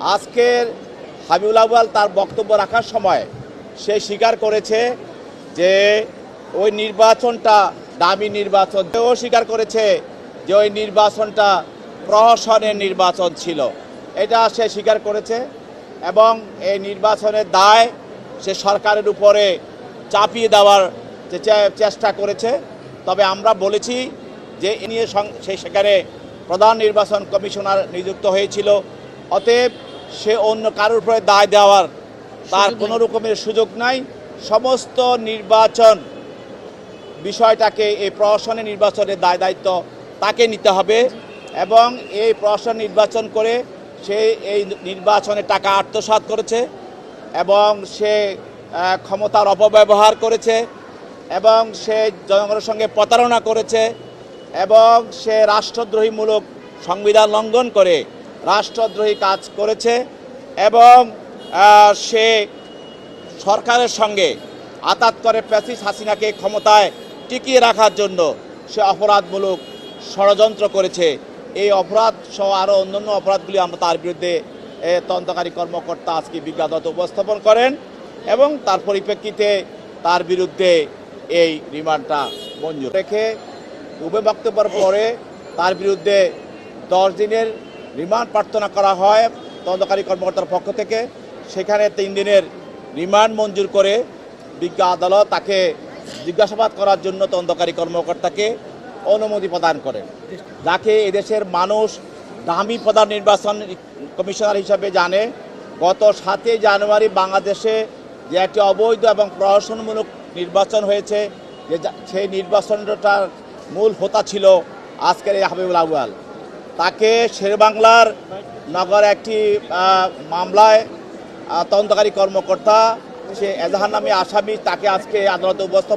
আজকের আউয়াল তার বক্তব্য রাখার সময় সে স্বীকার করেছে যে ওই নির্বাচনটা দামি নির্বাচন। ও স্বীকার করেছে যে ওই নির্বাচনটা প্রহসনের নির্বাচন ছিল। এটা সে স্বীকার করেছে এবং এই নির্বাচনের দায় সে সরকারের উপরে চাপিয়ে দেওয়ার চেষ্টা করেছে। তবে আমরা বলেছি যে এ নিয়ে সং- সে সেখানে প্রধান নির্বাচন কমিশনার নিযুক্ত হয়েছিল। অতএব সে অন্য কারোর উপরে দায় দেওয়ার তার কোনো রকমের সুযোগ নাই। সমস্ত নির্বাচন বিষয়টাকে এই প্রশাসনের নির্বাচনের দায় দায়িত্ব তাকে নিতে হবে এবং এই প্রশাসন নির্বাচন করে সে এই নির্বাচনে টাকা আত্মসাৎ করেছে এবং সে ক্ষমতার অপব্যবহার করেছে এবং সে জনগণের সঙ্গে প্রতারণা করেছে এবং সে রাষ্ট্রদ্রোহীমূলক সংবিধান লঙ্ঘন করে রাষ্ট্রদ্রোহী কাজ করেছে এবং সে সরকারের সঙ্গে আতাত করে প্যাসিস হাসিনাকে ক্ষমতায় টিকিয়ে রাখার জন্য সে অপরাধমূলক ষড়যন্ত্র করেছে। এই অপরাধ সহ আরও অন্যান্য অপরাধগুলি আমরা তার বিরুদ্ধে তদন্তকারী কর্মকর্তা আজকে বিজ্ঞাপন উপস্থাপন করেন এবং তার পরিপ্রেক্ষিতে তার বিরুদ্ধে এই রিমান্ডটা মঞ্জুর রেখে উভয় বক্তব্যের পরে তার বিরুদ্ধে দশ দিনের রিমান্ড প্রার্থনা করা হয় তদন্তকারী কর্মকর্তার পক্ষ থেকে। সেখানে তিন দিনের রিমান্ড মঞ্জুর করে বিজ্ঞ আদালত তাকে জিজ্ঞাসাবাদ করার জন্য তদন্তকারী কর্মকর্তাকে অনুমতি প্রদান করেন। যাকে এদেশের মানুষ দামি প্রধান নির্বাচন কমিশনার হিসাবে জানে। গত সাতই জানুয়ারি বাংলাদেশে যে একটি অবৈধ এবং প্রহসনমূলক নির্বাচন হয়েছে, যে সেই নির্বাচনটার মূল হোতা ছিল আজকের এই হাবিবুল আউয়াল। তাকে শেরবাংলার নগর একটি মামলায় তদন্তকারী কর্মকর্তা, সে এজাহার নামে আসামি, তাকে আজকে আদালতে উপস্থাপন